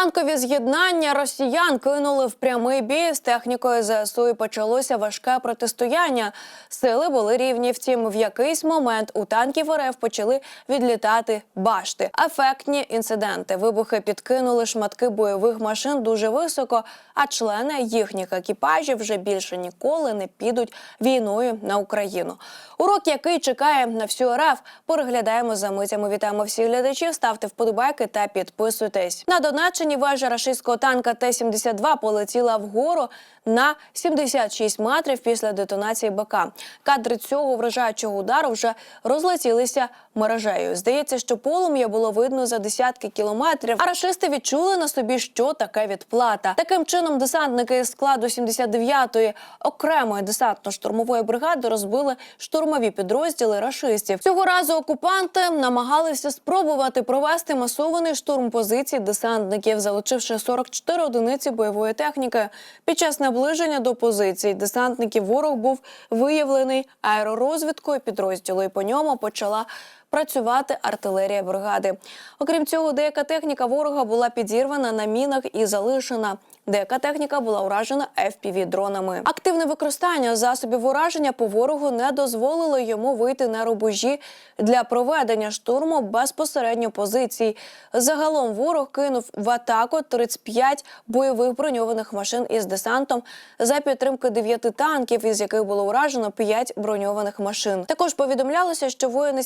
Танкові з'єднання росіян кинули в прямий бій з технікою ЗСУ і почалося важке протистояння. Сили були рівні. Втім, в якийсь момент у танків РФ почали відлітати башти. Ефектні інциденти. Вибухи підкинули шматки бойових машин дуже високо, а члени їхніх екіпажів вже більше ніколи не підуть війною на Україну. Урок, який чекає на всю РФ, переглядаємо за митями. Вітаємо всіх глядачів. Ставте вподобайки та підписуйтесь. На Донеччині вежа рашистського танка Т-72 полетіла вгору на 76 метрів після детонації БК. Кадри цього вражаючого удару вже розлетілися мережею. Здається, що полум'я було видно за десятки кілометрів. А рашисти відчули на собі, що таке відплата. Таким чином, десантники складу 79-ї окремої десантно-штурмової бригади розбили штурмові підрозділи рашистів. Цього разу окупанти намагалися спробувати провести масований штурм позицій десантників, залучивши 44 одиниці бойової техніки. Під час наближення до позицій десантників ворог був виявлений аеророзвідкою підрозділу, і по ньому почала працювати артилерія бригади. Окрім цього, деяка техніка ворога була підірвана на мінах і залишена. Деяка техніка була уражена fpv дронами. Активне використання засобів ураження по ворогу не дозволило йому вийти на рубежі для проведення штурму безпосередньо позицій. Загалом ворог кинув в атаку 35 бойових броньованих машин із десантом за підтримки 9 танків, із яких було уражено 5 броньованих машин. Також повідомлялося, що воїни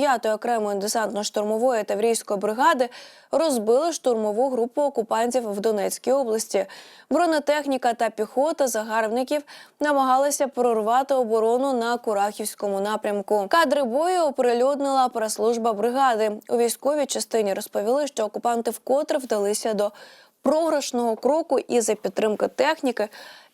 79-ї окремої десантно-штурмової таврійської бригади розбили штурмову групу окупантів в Донецькій області. Бронетехніка та піхота загарбників намагалися прорвати оборону на Курахівському напрямку. Кадри бою оприлюднила прес-служба бригади. У військовій частині розповіли, що окупанти вкотре вдалися до програшного кроку і за підтримки техніки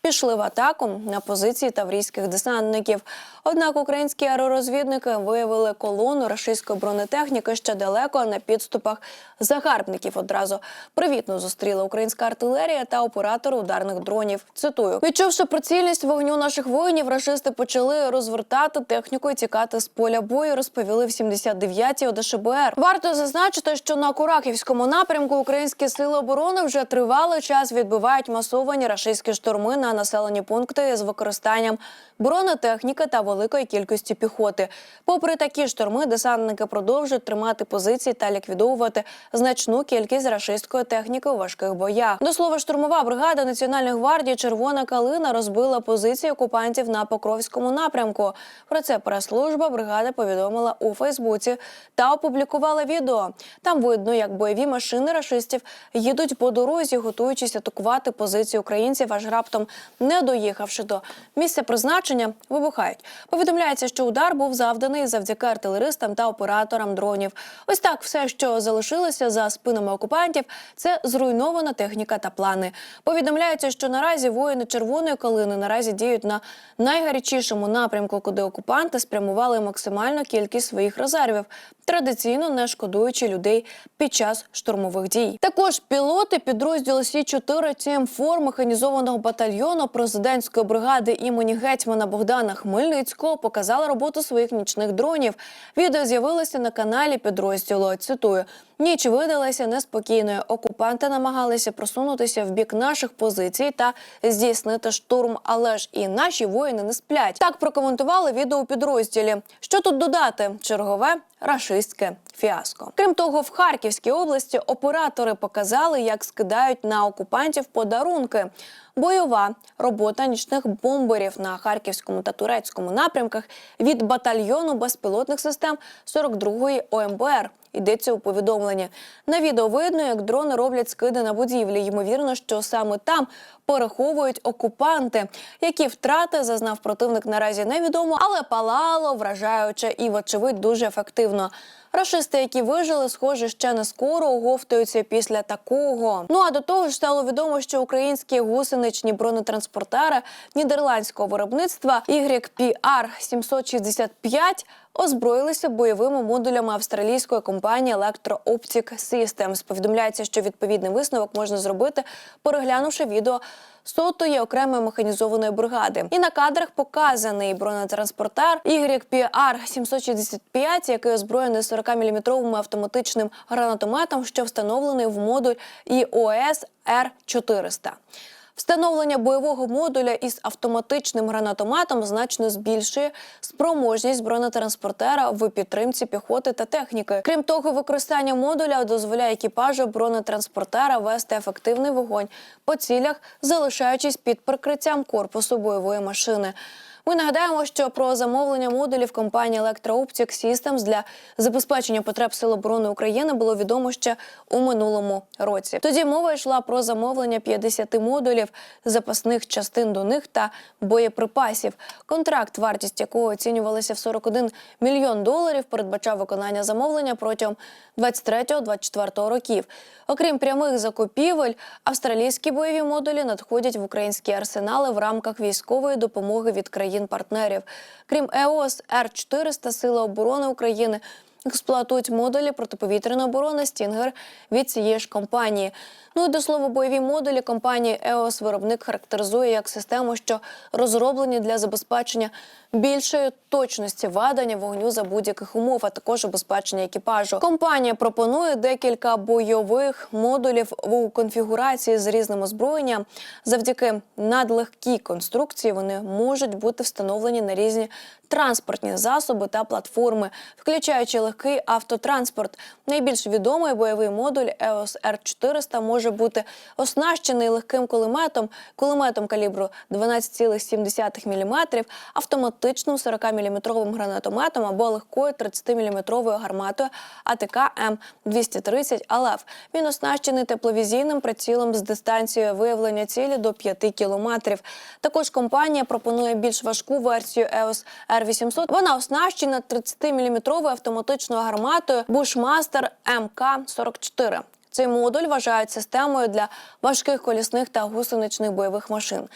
пішли в атаку на позиції таврійських десантників. Однак українські аеророзвідники виявили колону рашистської бронетехніки ще далеко на підступах загарбників. Одразу привітно зустріла українська артилерія та оператори ударних дронів. Цитую, відчувши прицільність вогню наших воїнів, рашисти почали розвертати техніку і тікати з поля бою. Розповіли в 79-й ОДШБР. Варто зазначити, що на Курахівському напрямку українські сили оборони вже тривалий час відбивають масовані рашистські штурми на населені пункти з використанням бронетехніки та великої кількості піхоти. Попри такі штурми, десантники продовжують тримати позиції та ліквідовувати значну кількість рашистської техніки у важких боях. До слова, штурмова бригада Національної гвардії Червона калина розбила позиції окупантів на Покровському напрямку. Про це прес-служба бригади повідомила у Фейсбуці та опублікувала відео. Там видно, як бойові машини рашистів їдуть по дорозі, готуючись атакувати позиції українців, аж раптом не доїхавши до місця призначення, вибухають. Повідомляється, що удар був завданий завдяки артилеристам та операторам дронів. Ось так все, що залишилося за спинами окупантів, це зруйнована техніка та плани. Повідомляється, що наразі воїни червоної калини наразі діють на найгарячішому напрямку, куди окупанти спрямували максимальну кількість своїх резервів, традиційно не шкодуючи людей під час штурмових дій. Також пілоти підрозділу Сі 4 ТМФОР механізованого батальйону президентської бригади імені гетьмана Богдана Хмельницького показали роботу своїх нічних дронів. Відео з'явилося на каналі підрозділу. Цитую. Ніч видалася неспокійною. Окупанти намагалися просунутися в бік наших позицій та здійснити штурм, але ж і наші воїни не сплять. Так прокоментували відео у підрозділі. Що тут додати? Чергове рашистське фіаско. Крім того, в Харківській області оператори показали, як скидають на окупантів подарунки. Бойова робота нічних бомберів на харківському та турецькому напрямках від батальйону безпілотних систем 42-ї ОМБР. Йдеться у повідомленні. На відео видно, як дрони роблять скиди на будівлі. Ймовірно, що саме там переховують окупанти. Які втрати зазнав противник наразі невідомо, але палало вражаюче і, вочевидь, дуже ефективно. Рашисти, які вижили, схоже, ще не скоро оговтуються після такого. Ну а до того ж стало відомо, що українські гусеничні бронетранспортери нідерландського виробництва YPR 765 озброїлися бойовими модулями австралійської компанії Electro Optic Systems. Повідомляється, що відповідний висновок можна зробити, переглянувши відео сотої окремої механізованої бригади. І на кадрах показаний бронетранспортер YPR 765, який озброєний 45 40-мм автоматичним гранатометом, що встановлений в модуль ІОС Р-400. Встановлення бойового модуля із автоматичним гранатометом значно збільшує спроможність бронетранспортера в підтримці піхоти та техніки. Крім того, використання модуля дозволяє екіпажу бронетранспортера вести ефективний вогонь по цілях, залишаючись під прикриттям корпусу бойової машини. Ми нагадаємо, що про замовлення модулів компанії Electro-Optic Systems для забезпечення потреб Сил оборони України було відомо ще у минулому році. Тоді мова йшла про замовлення 50 модулів, запасних частин до них та боєприпасів. Контракт, вартість якого оцінювалася в 41 мільйон доларів, передбачав виконання замовлення протягом 23-24 років. Окрім прямих закупівель, австралійські бойові модулі надходять в українські арсенали в рамках військової допомоги від країн-партнерів. Крім ЕОС Р-400 Сили оборони України експлуатують модулі протиповітряної оборони Стінгер від цієї ж компанії. Ну і до слова, бойові модулі компанії ЕОС виробник характеризує як систему, що розроблені для забезпечення більшої точності ведення вогню за будь-яких умов, а також убезпечення екіпажу. Компанія пропонує декілька бойових модулів у конфігурації з різним озброєнням. Завдяки надлегкій конструкції вони можуть бути встановлені на різні транспортні засоби та платформи, включаючи легкий автотранспорт. Найбільш відомий бойовий модуль EOS R400 може бути оснащений легким кулеметом, кулеметом калібру 12,7 мм, автоматичним 40-мм гранатометом або легкою 30-мм гарматою АТК М230 АЛЕФ. Він оснащений тепловізійним прицілом з дистанцією виявлення цілі до 5 кілометрів. Також компанія пропонує більш важку версію EOS R800. Вона оснащена 30-мм автоматичною гарматою Bushmaster МК-44. Цей модуль вважають системою для важких колісних та гусеничних бойових машин.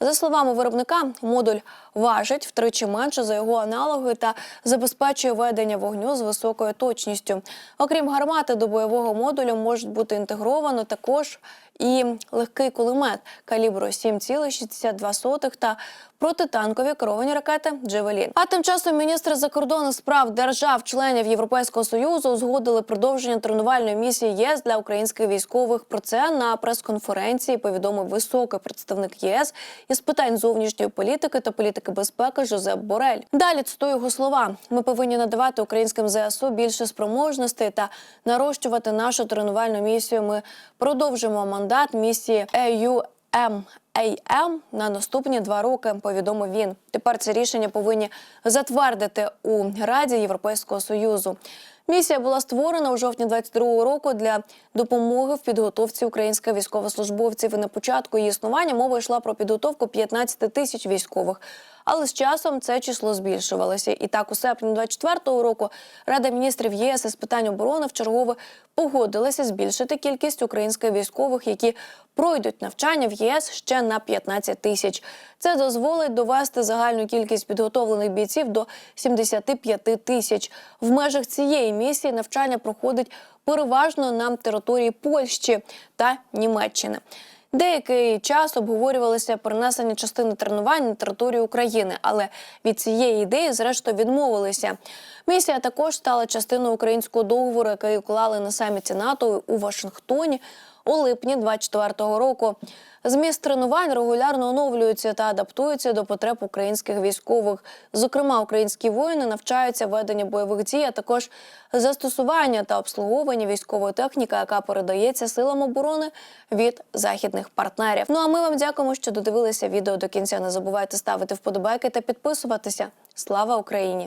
За словами виробника, модуль важить втричі менше за його аналоги та забезпечує ведення вогню з високою точністю. Окрім гармати, до бойового модулю можуть бути інтегровано також і легкий кулемет калібру 7,62 та протитанкові керовані ракети «Джевелін». А тим часом міністри закордонних справ держав-членів Європейського союзу узгодили продовження тренувальної місії ЄС для українських військових. Про це на прес-конференції повідомив високий представник ЄС із питань зовнішньої політики та політики безпеки Жозеп Борель. Далі цитую його слова: ми повинні надавати українським ЗСУ більше спроможностей та нарощувати нашу тренувальну місію. Ми продовжимо мандат місії EU АМ на наступні два роки. Повідомив він. Тепер це рішення повинні затвердити у Раді Європейського союзу. Місія була створена у жовтні 22-го року для допомоги в підготовці українських військовослужбовців. І на початку її існування мова йшла про підготовку 15 тисяч військових. Але з часом це число збільшувалося. І так, у серпні 24-го року Рада міністрів ЄС із питань оборони вчергове погодилася збільшити кількість українських військових, які пройдуть навчання в ЄС ще на 15 тисяч. Це дозволить довести загальну кількість підготовлених бійців до 75 тисяч. В межах цієї місії навчання проходить переважно на території Польщі та Німеччини. Деякий час обговорювалося перенесення частини тренувань на територію України, але від цієї ідеї, зрештою, відмовилися. Місія також стала частиною українського договору, який уклали на саміті НАТО у Вашингтоні у липні 24-го року. Зміст тренувань регулярно оновлюються та адаптуються до потреб українських військових. Зокрема, українські воїни навчаються ведення бойових дій, а також застосування та обслуговування військової техніки, яка передається силам оборони від західних партнерів. Ну а ми вам дякуємо, що додивилися відео до кінця. Не забувайте ставити вподобайки та підписуватися. Слава Україні!